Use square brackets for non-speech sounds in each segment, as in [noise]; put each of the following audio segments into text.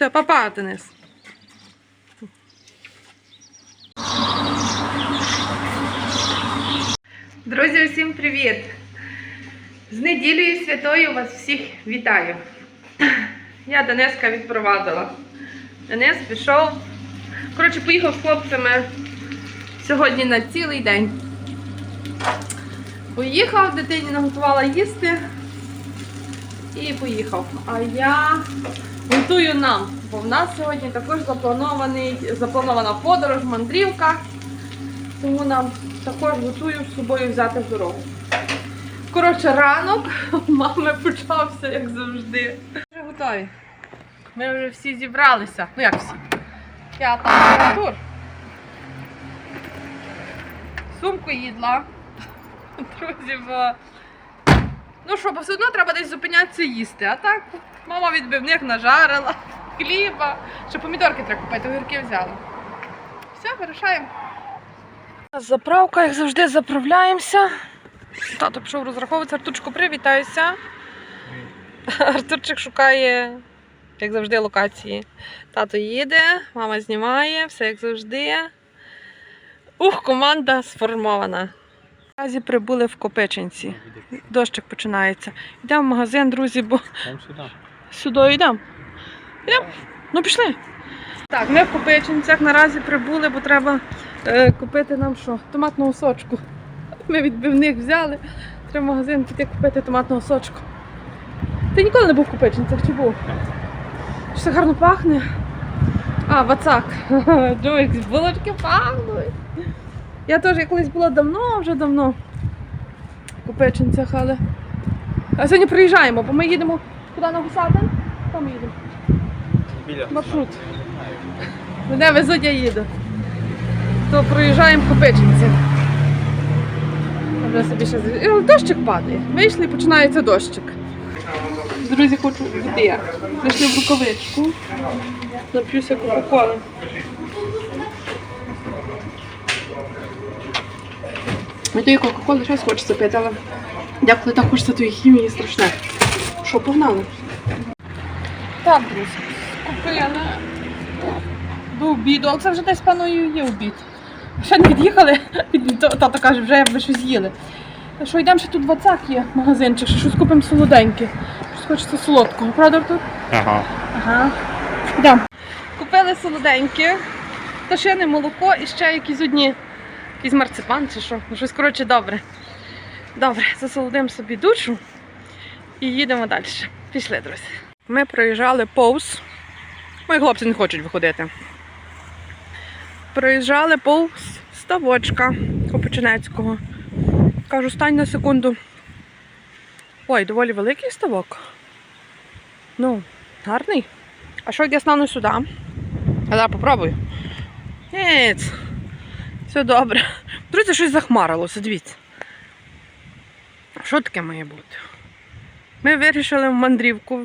Все, папа, Денис. Друзі, усім привіт! З неділею святою вас всіх вітаю. Я Дениска відпровадила. Денис пішов. Коротше, поїхав з хлопцями сьогодні на цілий день. Поїхав, дитині наготувала їсти і поїхав. А я готую нам, бо в нас сьогодні також запланований, запланована подорож, мандрівка. Тому нам також готую з собою взяти в дорогу. Коротше, ранок [laughs] у мами почався, як завжди. Вже готові. Ми вже всі зібралися. Ну як всі? Я там Артур. Сумку їдла. [laughs] Друзі, бо... Ну що, бо все одно треба десь зупинятися їсти. А так, мама відбивних нажарила, [laughs] хліба. Ще помідорки треба купити, огірки взяла. Все, вирішаємо. Заправка, як завжди, заправляємося. Тато пішов розраховуватися. Артурчику, привітаюся. Артурчик шукає, як завжди, локації. Тато їде, мама знімає, все як завжди. Ух, команда сформована. Наразі прибули в Копичинці. Дощик починається. Йдемо в магазин, друзі, бо сюди. йдемо. Йдемо. Ну пішли. Так, ми в Копичинцях наразі прибули, бо треба е, купити нам що? Томатного сочку. Ми відбивних взяли. Треба в магазин піти купити томатного сочку. Ти ніколи не був в Копичинцях чи був? Що це гарно пахне? А, вацак. [laughs] Дивись, булочки пахнуть. Я теж колись була давно, вже давно в Копичинцях, але. А сьогодні приїжджаємо, бо ми їдемо куди на? Там їдемо. Біля. Маршрут. Мене везуть, я їду. То проїжджаємо Копичинці. Вже собі ще з- Е, Дощик падає. Вийшли і починається дощик. Друзі, хочу води. Знайшли в рукавичку. Нап'юся кока-коли. Мені тої кока-коли щось хочеться пити, але дякую, так хочеться тої хімії страшне. Що, погнали? Так, друзі, купили до обіду, але це вже десь певно і є обід. Ще не від'їхали, [laughs] тато каже, вже ви щось їли. Що йдемо ще тут вацак є магазинчик, ще щось купимо солоденьке. Щось хочеться солодкого, правда, Артур? Ага. Ага. Йдемо. Купили солоденьке, пташине молоко і ще якісь одні, якийсь марципан чи що. Ну, щось коротше добре. Добре, засолодимо собі душу і їдемо далі. Пішли, друзі. Ми проїжджали повз. Мої хлопці не хочуть виходити. Проїжджали повз ставочка Копичинецького. Кажу, стань на секунду. Ой, доволі великий ставок. Ну, гарний. А що як я стану сюди? Я зараз попробую. Ні, все добре. Друзі, щось захмарилося, дивіться. Що таке має бути? Ми вирішили в мандрівку,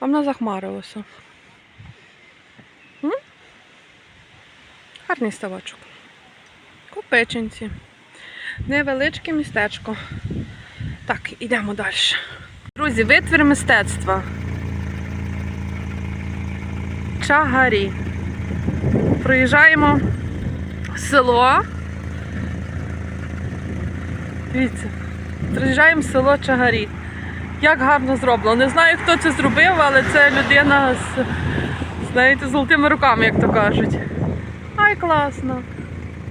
а воно захмарилося. Гарний ставочок. Копичинці. Невеличке містечко. Так, ідемо далі. Друзі, витвір мистецтва. Чагарі. Проїжджаємо село. Дивіться, приїжджаємо в село Чагарі. Як гарно зроблено. Не знаю, хто це зробив, але це людина з, знаєте, золотими руками, як то кажуть. Ай, класно.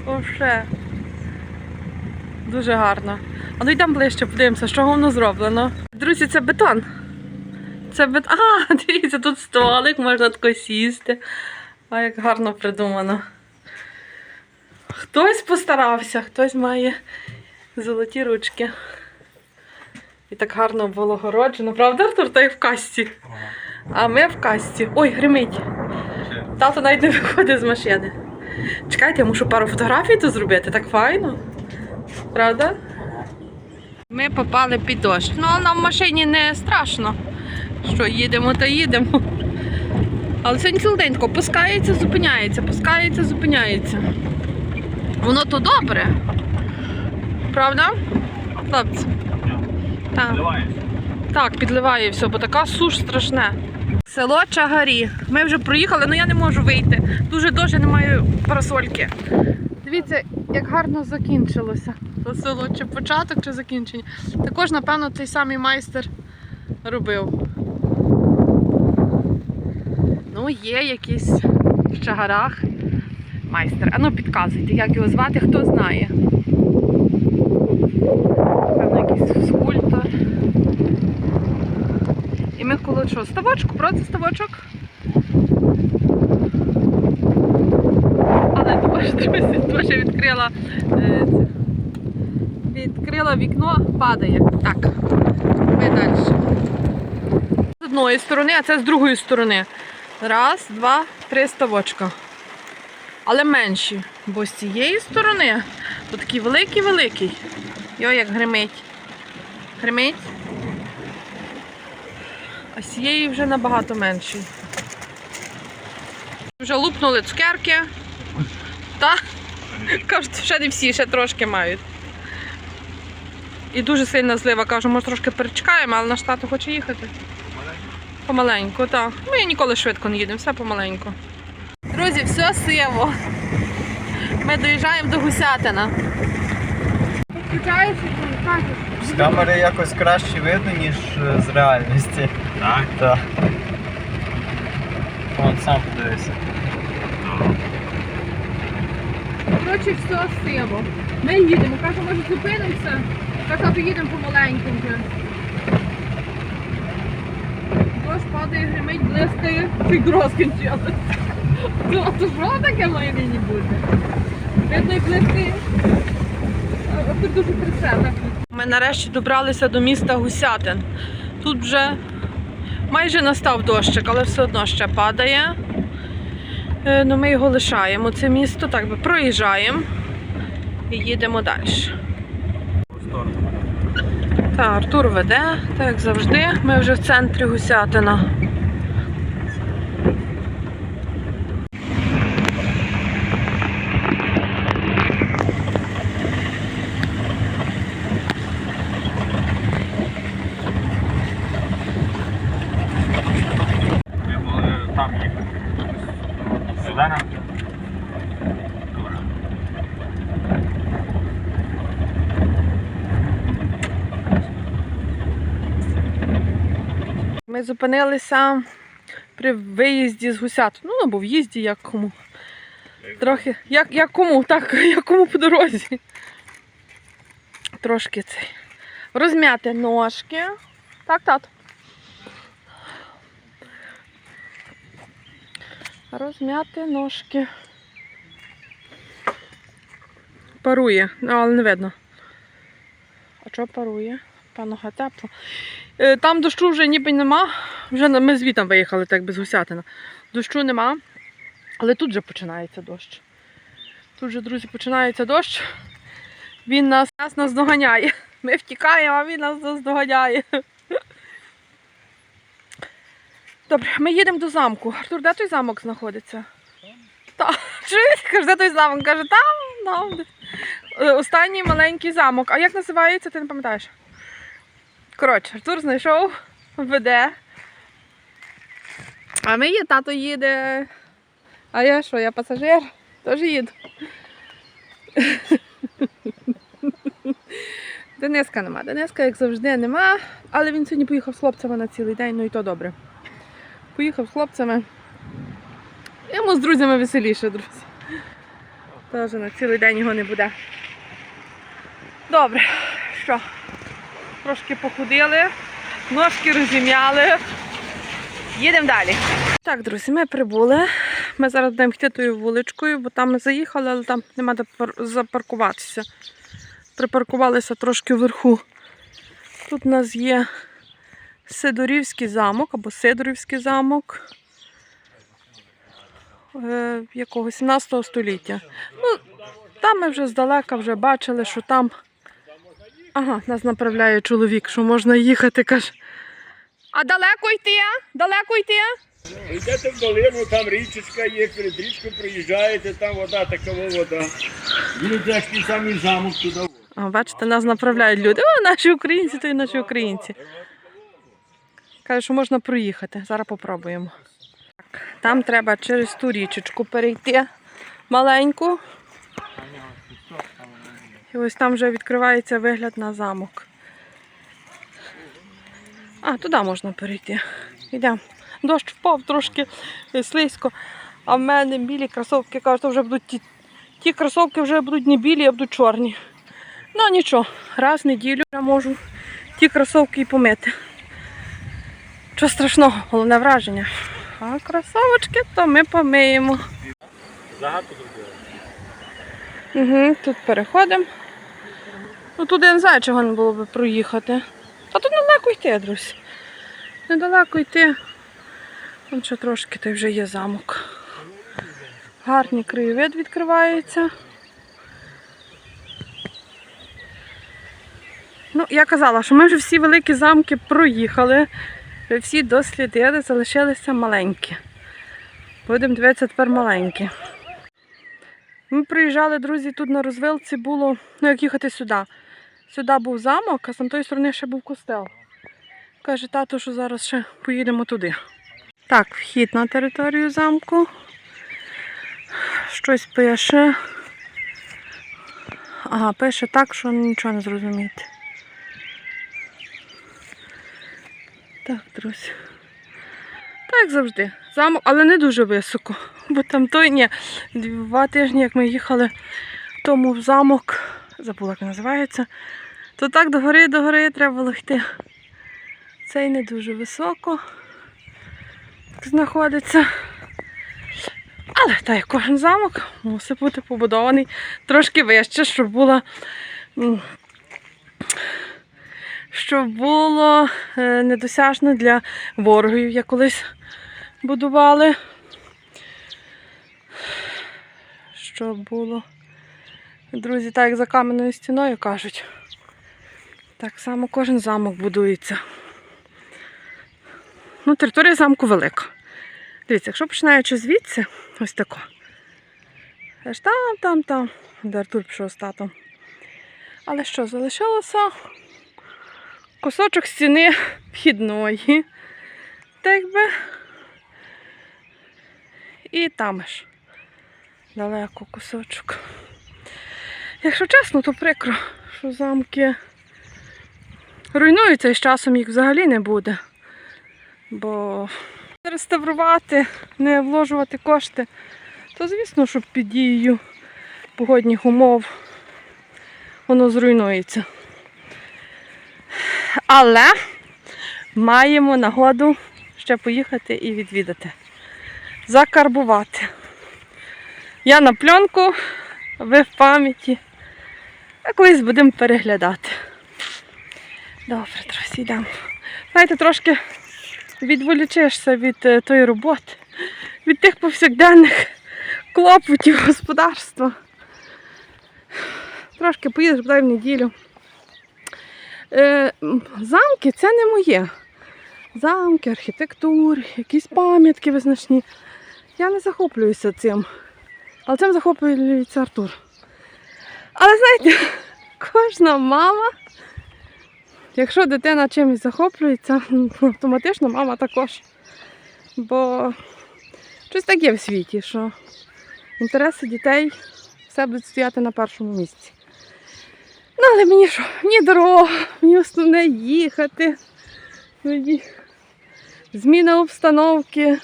Вовше. Дуже гарно. А ну йдемо ближче, подивимося, чого воно зроблено. Друзі, це бетон. Це бетон. А, [laughs] дивіться, тут столик, можна тако сісти. А як гарно придумано. Хтось постарався, хтось має золоті ручки. І так гарно облагороджено. Правда, Артур? Та й в касті. А ми в касті. Ой, гримить. Тато навіть не виходить з машини. Чекайте, я мушу пару фотографій тут зробити, так файно. Правда? Ми попали під дощ. Ну, нам в машині не страшно. Що їдемо, то їдемо. Але сьогодні цілий день тако пускається, зупиняється, пускається, зупиняється. Воно то добре. Правда? Хлопці? Так. Так, підливає все, бо така суш страшна. Село Чагарі. Ми вже проїхали, але я не можу вийти. Дуже дуже не маю парасольки. Дивіться, як гарно закінчилося. То село чи початок, чи закінчення. Також, напевно, той самий майстер робив. Ну, є якийсь в чагарах майстер. А ну підказуйте, як його звати, хто знає. Певно, якийсь скульптор. І ми що? Ставочку, просто ставочок. Але також, друзі, відкрила, е, відкрила вікно, падає. Так, ми далі. З одної сторони, а це з другої сторони. Раз, два, три ставочка. Але менші, бо з цієї сторони то такий великий-великий. Йо, як гримить. Гримить. А вже набагато менший. Вже лупнули цукерки. Та? Кажуть, ще не всі, ще трошки мають. І дуже сильна злива. Кажу, може трошки перечекаємо, але наш тато хоче їхати. Помаленьку, так. Ми ніколи швидко не їдемо, все помаленьку. Друзі, все сиво. Ми доїжджаємо до Гусятина. З камери якось краще видно, ніж е, з реальності. Так? Так. Вон сам подивися. Коротше, все сиво. Ми їдемо. Каже, може зупинимося. Каже, то їдемо помаленьку вже. Дощ падає, гримить, блискає, чи гроз кінчилось. То, то що таке має нині бути? Видно і блискає. А тут дуже трясе. Ми нарешті добралися до міста Гусятин. Тут вже майже настав дощик, але все одно ще падає. Е, Ну, ми його лишаємо. Це місто так би проїжджаємо і їдемо далі. Так, Артур веде, так як завжди. Ми вже в центрі Гусятина. Ми були там їхати. Сюди нам? Добре. Ми зупинилися при виїзді з Гусятина. Ну, або в'їзді, як кому. Трохи. Як, як кому, так, [laughs] як кому по дорозі. Трошки цей. Розм'яти ножки. Так, тато. Розм'яти ножки. Парує, але не видно. А чого парує? Панога тепло. Е, Там дощу вже ніби нема. Вже ми звітом виїхали, так без гусятина. Дощу нема. Але тут вже починається дощ. Тут вже, друзі, починається дощ. Він нас, нас наздоганяє. [laughs] Ми втікаємо, а він нас наздоганяє. [laughs] Добре, ми їдемо до замку. Артур, де той замок знаходиться? Та. [laughs] Каже, де той замок? Каже, там, там. Е, Останній маленький замок. А як називається, ти не пам'ятаєш? Коротше, Артур знайшов, веде. А ми є, тато їде. А я що, я пасажир? Теж їду. [laughs] Дениска нема. Дениска, як завжди, нема. Але він сьогодні поїхав з хлопцями на цілий день, ну і то добре. Поїхав з хлопцями. Йому з друзями веселіше, друзі. Теж на цілий день його не буде. Добре, що? Трошки походили, ножки розім'яли. Їдемо далі. Так, друзі, ми прибули. Ми зараз будемо йти тою вуличкою, бо там ми заїхали, але там нема де запаркуватися. Припаркувалися трошки вверху. Тут у нас є Сидорівський замок або Сидорівський замок е, якого 17 століття. Ну, там ми вже здалека вже бачили, що там. Ага, нас направляє чоловік, що можна їхати, каже. А далеко йти? Далеко йти? Йдете в долину, там річечка є, перед річкою приїжджаєте, там вода, така вода. Їдете аж ті самий замок туди. А, бачите, нас направляють люди. О, наші українці, то і наші українці. Каже, що можна проїхати. Зараз попробуємо. Там треба через ту річечку перейти маленьку. І ось там вже відкривається вигляд на замок. А, туди можна перейти. Йдемо. Дощ впав трошки слизько. А в мене білі кросовки кажуть, вже будуть ті, ті кросовки вже будуть не білі, а будуть чорні. Ну нічого, раз в неділю я можу ті кросовки і помити. Що страшного, головне враження. А кросовочки то ми помиємо. Загадку зробили. Угу, тут переходимо. Ну туди я не знаю, чого не було би проїхати. Та тут недалеко йти, друзі. Недалеко йти. Вон ще трошки, то й вже є замок. Гарний краєвид відкривається. Ну, я казала, що ми вже всі великі замки проїхали, всі дослідили, залишилися маленькі. Будемо дивитися тепер маленькі. Ми приїжджали, друзі, тут на розвилці було, ну як їхати сюди. Сюди був замок, а з тої сторони ще був костел. Каже тато, що зараз ще поїдемо туди. Так, вхід на територію замку. Щось пише. Ага, пише так, що нічого не зрозуміти. Так, друзі. Так, завжди. Замок, але не дуже високо. Бо там той, ні, два тижні, як ми їхали тому в замок, забула, як називається, то так до гори, до гори треба було. Цей не дуже високо знаходиться. Але так, як кожен замок мусить бути побудований трошки вище, щоб було, щоб було е, недосяжно для ворогів, як колись будували. Щоб було. Друзі, так як за кам'яною стіною кажуть. Так само кожен замок будується. Ну, територія замку велика. Дивіться, якщо починаючи звідси, ось тако. Аж там, там, там, де Артур пішов з татом. Але що, залишилося кусочок стіни вхідної. Так би. І там ж. Далеко кусочок. Якщо чесно, то прикро, що замки руйнуються і з часом їх взагалі не буде. Бо реставрувати, не вложувати кошти, то звісно, що під дією погодних умов воно зруйнується. Але маємо нагоду ще поїхати і відвідати. Закарбувати. Я на пленку, ви в пам'яті. А колись будемо переглядати. Добре, друзі, йдемо. Знаєте, трошки відволічишся від е, тої роботи, від тих повсякденних клопотів господарства. Трошки поїдеш бодай в неділю. Е, замки це не моє. Замки, архітектури, якісь пам'ятки визначні. Я не захоплююся цим. Але цим захоплюється Артур. Але знаєте, [laughs] кожна мама, якщо дитина чимось захоплюється, автоматично мама також. Бо щось таке в світі, що інтереси дітей все будуть стояти на першому місці. Ну, але мені що, мені дорога, мені основне їхати. Зміна обстановки.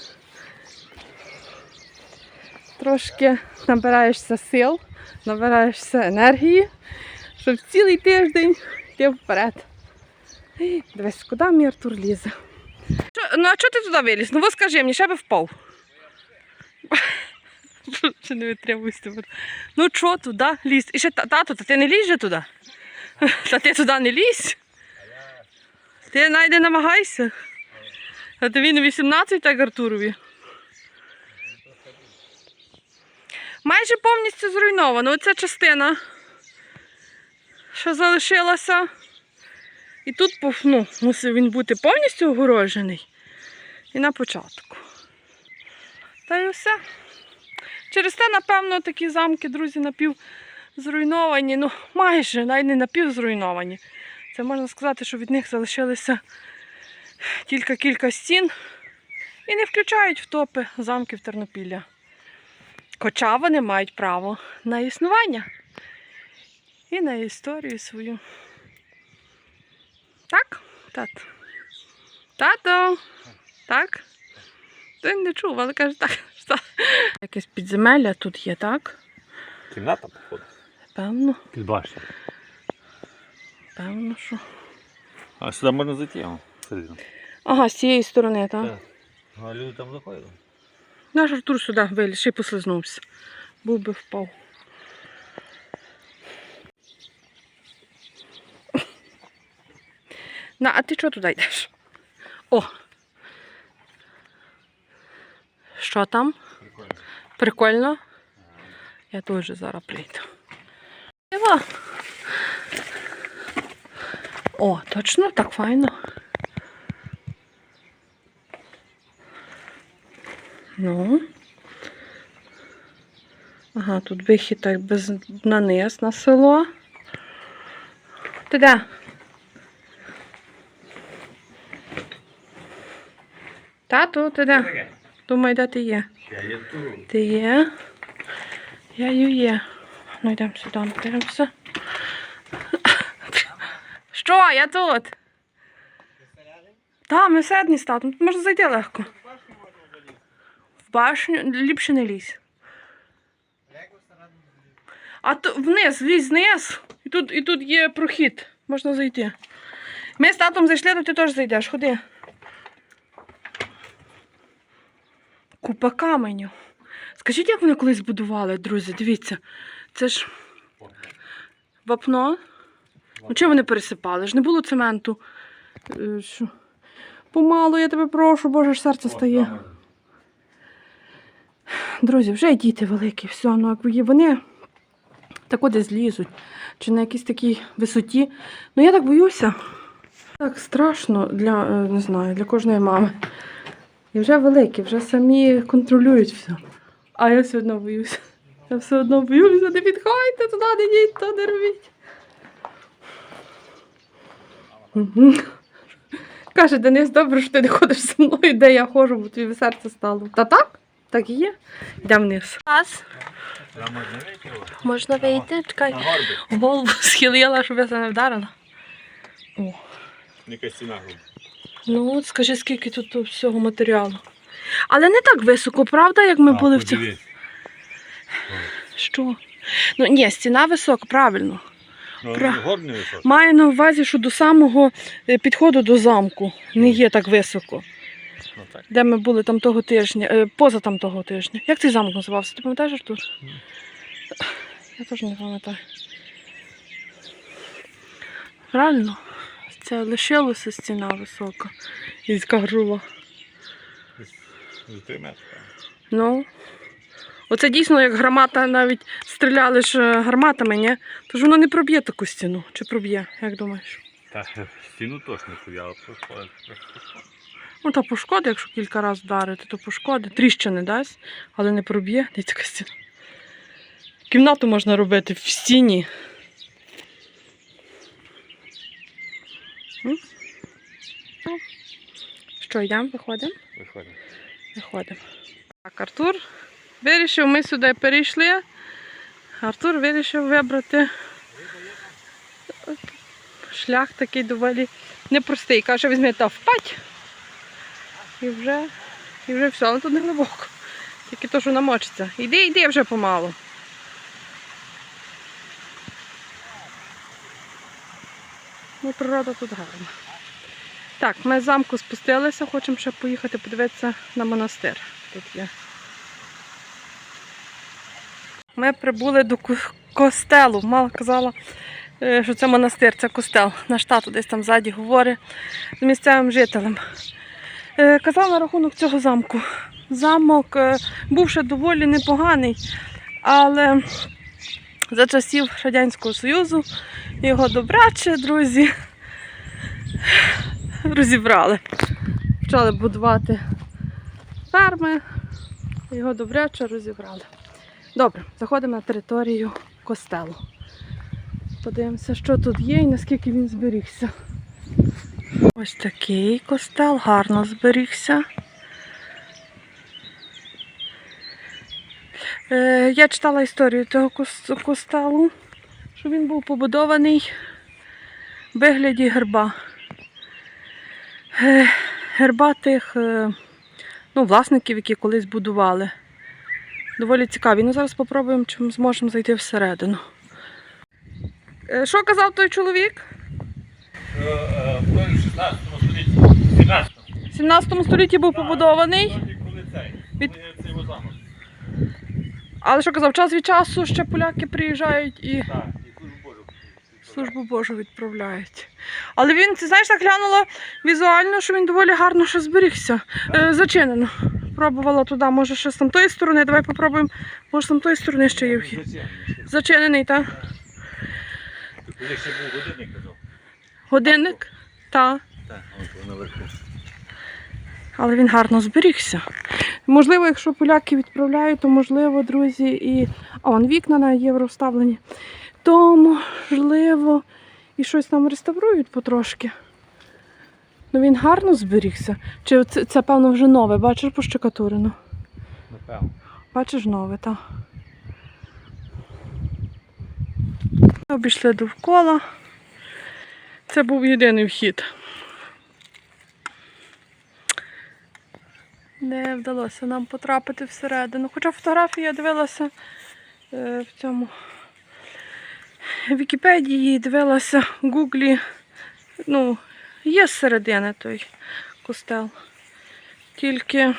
Трошки набираєшся сил, набираєшся енергії, щоб цілий тиждень йти вперед. Дивись, куди мій Артур лізе? Що, ну а чого ти туди виліз? Ну скажи мені, ще би впав. [laughs] Чи не витримуюсь тепер. Ну що туди лізь? І ще та- тату, та ти не лізь же туди? [laughs] Та ти туди не лізь. Ти не намагайся. А тобі не 18, так Артурові. Майже повністю зруйновано. Оця частина, що залишилася. І тут ну, мусив він бути повністю огороджений. І на початку. Та й все. Через те, напевно, такі замки, друзі, напів зруйновані. Ну, майже, навіть не напів зруйновані. Це можна сказати, що від них залишилися тільки кілька стін і не включають в топи замків Тернопілля. Хоча вони мають право на існування і на історію свою. Так, тато? Тато? Так? Ти не чув, але каже так. [laughs] Якесь підземелля тут є, так? Кімната, походу. Певно, Під певно, що. А сюди можна зайти. Ага, з цієї сторони, так? Так. А люди там заходять? Наш Артур сюди виліз і послизнувся. Був би впав. На, а ти чого туди йдеш? О! Що там? Прикольно. Прикольно? Я теж зараз прийду. О, точно, так файно. Ну. Ага, тут вихід так без на низ на село. Ти де? Тату, ти де? Думаю, де ти є? Ти є? Я ю є. Ну йдемо сюди, подивимося. Що, я тут? Так, ми середні статом. Тут можна зайти легко. Башню ліпше не лізь. А то вниз, лізь вниз. І тут, і тут є прохід. Можна зайти. Ми з татом зайшли, то ти теж зайдеш. Ходи. Купа каменю. Скажіть, як вони колись будували, друзі, дивіться. Це ж вапно. Ну, чим вони пересипали? Ж не було цементу. Е, Помалу, я тебе прошу, боже ж серце стає. Друзі, вже діти великі, все, ну вони так от злізуть. Чи на якійсь такій висоті. Ну я так боюся. Так страшно для, е, не знаю, для кожної мами. І вже великі, вже самі контролюють все. А я все одно боюся. Я все одно боюся, не підходьте туди, не йдіть, то не робіть. Каже, Денис, добре, що ти не ходиш зі мною, де я ходжу, бо тобі серце стало. Та так? Так і є. Йдемо вниз. Раз. Можна вийти? Чекай. Голову [laughs] схилила, щоб я це не вдарила. О. Якась стіна грубо. Ну, от скажи, скільки тут всього матеріалу. Але не так високо, правда, як ми були в цьому. Що? Ну ні, стіна висока, правильно. Ну, Пра- горб не високий. Маю на увазі, що до самого е, підходу до замку не є так високо. Ну, так. Де ми були там того тижня, е, поза там того тижня. Як цей замок називався? Ти пам'ятаєш, Артур? Я теж не пам'ятаю. Правильно? Це лишилося стіна висока. І така груба. Ну. Оце дійсно, як гармата навіть стріляли ж е, гарматами, ні? Тож воно не проб'є таку стіну. Чи проб'є, як думаєш? Та стіну точно хуяла, проходить. Ну, та пошкоди, якщо кілька разів вдарити, то пошкоди. Тріщини дасть, але не проб'є. [laughs] Дивіться, яка стіна. Кімнату можна робити в стіні. Що, йдемо, виходимо? Виходить. Виходимо. Так, Артур вирішив, ми сюди перейшли. Артур вирішив вибрати шлях такий доволі непростий. Каже, візьми та впать. І вже, і вже все, але тут не глибоко. Тільки то, що намочиться. Іди, йди вже помалу. Ну, природа тут гарна. Так, ми з замку спустилися, хочемо ще поїхати подивитися на монастир. Тут є. Ми прибули до костелу. Мала казала, е, що це монастир, це костел. Наш тато десь там ззаді говорить з місцевим жителем. Е, Казав на рахунок цього замку. Замок е, був ще доволі непоганий, але за часів Радянського Союзу його добряче, друзі, розібрали. Почали будувати ферми, його добряче розібрали. Добре, заходимо на територію костелу. Подивимося, що тут є і наскільки він зберігся. Ось такий костел гарно зберігся. Е, я читала історію кос- костелу, що він був побудований в вигляді герба. Е, герба тих е, ну, власників, які колись будували. Доволі цікаві. Ну, зараз спробуємо, чи зможемо зайти всередину. Е, Що казав той чоловік? В 16 столітті. 17 В 17 столітті був побудований. Від-. Але що казав, час від часу ще поляки приїжджають і службу Божу. відправляють. Але він, ти знаєш, так глянула візуально, що він доволі гарно ще зберігся. Е, зачинено. Пробувала туди, може ще з там тої сторони. Давай попробуємо. Може там тої сторони ще є вхід. Зачинений, так? Коли ще був годинник казав. Годинник? Так. Так, от наверху. Але він гарно зберігся. Можливо, якщо поляки відправляють, то можливо, друзі, і. А, вон вікна на євро вставлені. То можливо і щось там реставрують потрошки. Ну він гарно зберігся. Чи це, це певно, вже нове, бачиш пощекатурено? Напевно. Бачиш нове, так. Обійшли довкола. Це був єдиний вхід. Не вдалося нам потрапити всередину. Хоча фотографії я дивилася е, в цьому Вікіпедії, дивилася в Гуглі. Ну, є зсередини той костел. Тільки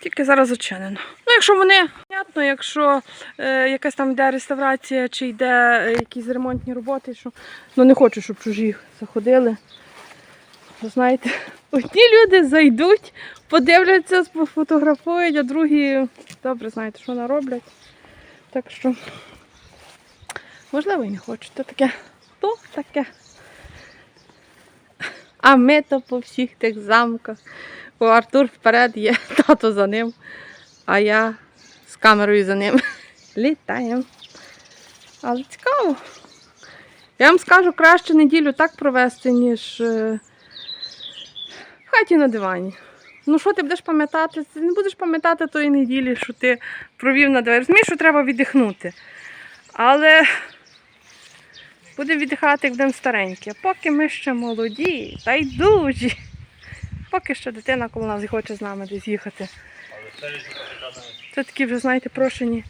тільки зараз зачинено. Ну, якщо вони, понятно, якщо е, якась там йде реставрація чи йде е, якісь ремонтні роботи, що ну не хочу, щоб чужі заходили. Ви Знаєте, [laughs] одні люди зайдуть, подивляться, пофотографують, а другі добре знаєте, що нароблять. Так що, можливо, і не хочуть. То таке, то таке. А ми то по всіх тих замках. Бо Артур вперед є, [laughs] тато за ним, а я камерою за ним. Літаємо. Але цікаво. Я вам скажу, краще неділю так провести, ніж е, в хаті на дивані. Ну, що ти будеш пам'ятати? Ти не будеш пам'ятати тої неділі, що ти провів на дивані. Розумієш, що треба віддихнути. Але будемо віддихати, як будемо старенькі. Поки ми ще молоді та й дужі. Поки що дитина коло нас хоче з нами десь їхати. Але це Це такі вже, знаєте, прошені,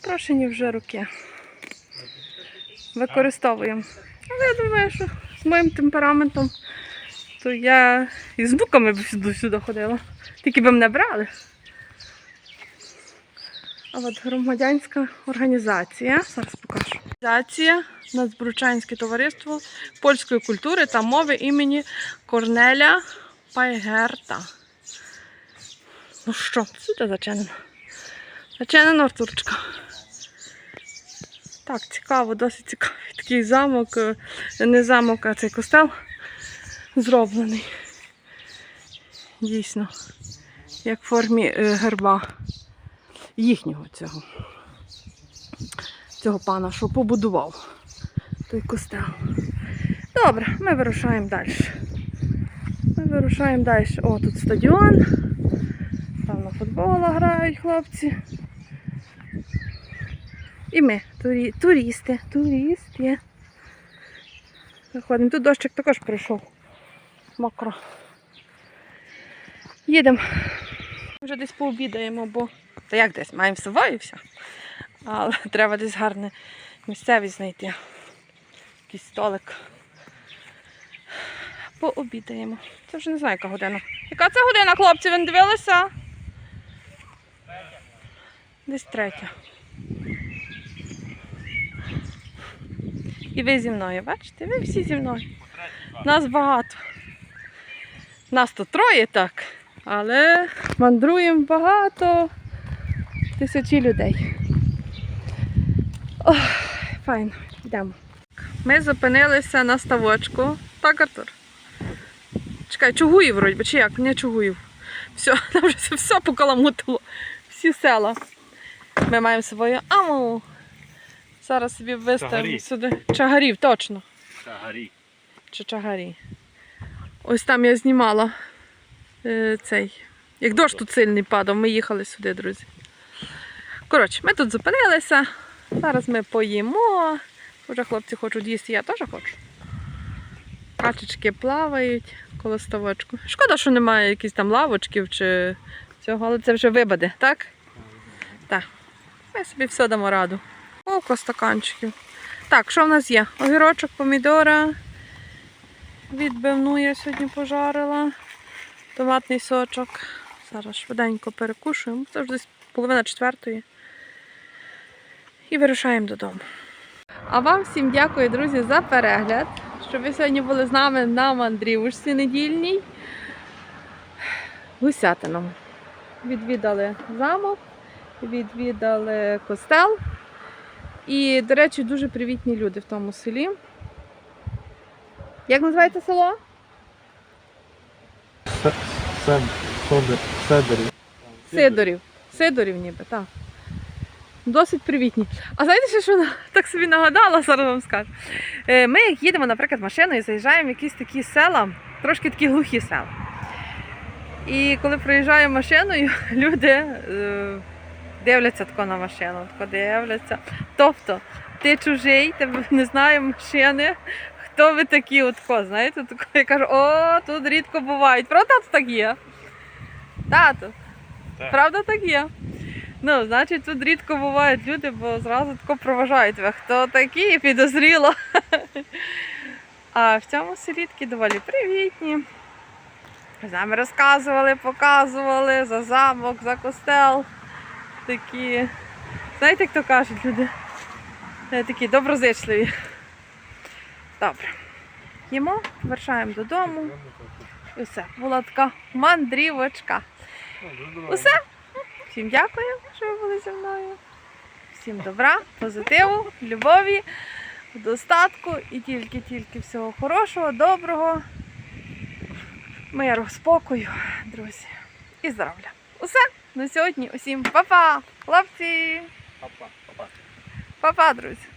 прошені вже руки. Використовуємо. Але я думаю, що з моїм темпераментом, то я і з внуками б сюди, ходила. Тільки б мене брали. А от громадянська організація, зараз покажу. Організація Нацбручанське товариство польської культури та мови імені Корнеля Пайгерта. Ну що, сюди зачинено. Зачинено, Артурчка. Так, цікаво, досить цікавий такий замок. е, Не замок, а цей костел зроблений. Дійсно, як в формі е, герба їхнього цього. Цього пана, що побудував той костел. Добре, ми вирушаємо далі. Ми вирушаємо далі. О, тут стадіон. Там на футбола грають хлопці. І ми, турі... туристи, туристи. Виходимо. Тут дощик також прийшов. Мокро. Їдемо. Вже десь пообідаємо, бо. Та як десь? Маємо з собою все. Але [laughs] треба десь гарне місцевість знайти. Якийсь столик. Пообідаємо. Це вже не знаю, яка година. Яка це година, хлопці? Ви не дивилися? Десь третя. І ви зі мною, бачите? Ви всі зі мною. Нас багато. Нас тут троє так, але мандруємо багато тисячі людей. Ох, файно, йдемо. Ми зупинилися на ставочку. Так, Артур? Чекай, Чугуїв вроді, чи як? Не Чугуїв. Все, там вже все покаламутило. Всі села. Ми маємо свою аму. Зараз собі виставимо Чагарі. сюди. Чагарів, точно. Чагарі. Чачагарі. Ось там я знімала е, цей. Як дощ тут сильний падав, ми їхали сюди, друзі. Коротше, ми тут зупинилися. Зараз ми поїмо. Вже хлопці хочуть їсти, я теж хочу. Качечки плавають коло ставочку. Шкода, що немає якісь там лавочків чи цього, але це вже вибаде, так? Так. Ми собі все дамо раду. Око стаканчиків. Так, що в нас є? Огірочок, помідора. Відбивну я сьогодні пожарила. Томатний сочок. Зараз швиденько перекушуємо. Це вже десь половина четвертої. І вирушаємо додому. А вам всім дякую, друзі, за перегляд. Що ви сьогодні були з нами на мандрівушці недільній. Гусятином. Відвідали замок, відвідали костел. І, до речі, дуже привітні люди в тому селі. Як називається село? Седері. Сидорів. Сидорів ніби, так. Досить привітні. А знаєте, що на- так собі нагадала, зараз вам скажу. Е, Ми як їдемо, наприклад, машиною, заїжджаємо в якісь такі села, трошки такі глухі села. І коли проїжджаємо машиною, [laughs] люди е, дивляться тако на машину, тако дивляться. Тобто, ти чужий, тебе не знає машини. Хто ви такі? Отко, знаєте, тако, я кажу, о, тут рідко бувають. Правда, тут так є? Тато. Так. Правда так є? Ну, значить, тут рідко бувають люди, бо зразу тако проважають тебе. Хто такі? Підозріло. А в цьому селі такі доволі привітні. З нами розказували, показували за замок, за костел. Такі, знаєте, як то кажуть люди? Е, Такі доброзичливі. Добре. Їмо, вирушаємо додому. І все. Була така мандрівочка. Усе. Всім дякую, що ви були зі мною. Всім добра, позитиву, любові, достатку і тільки-тільки всього хорошого, доброго, миру, спокою, друзі. І здоров'я. Усе на сьогодні. Усім па-па, хлопці! Папа, папа. Па-па, друзі!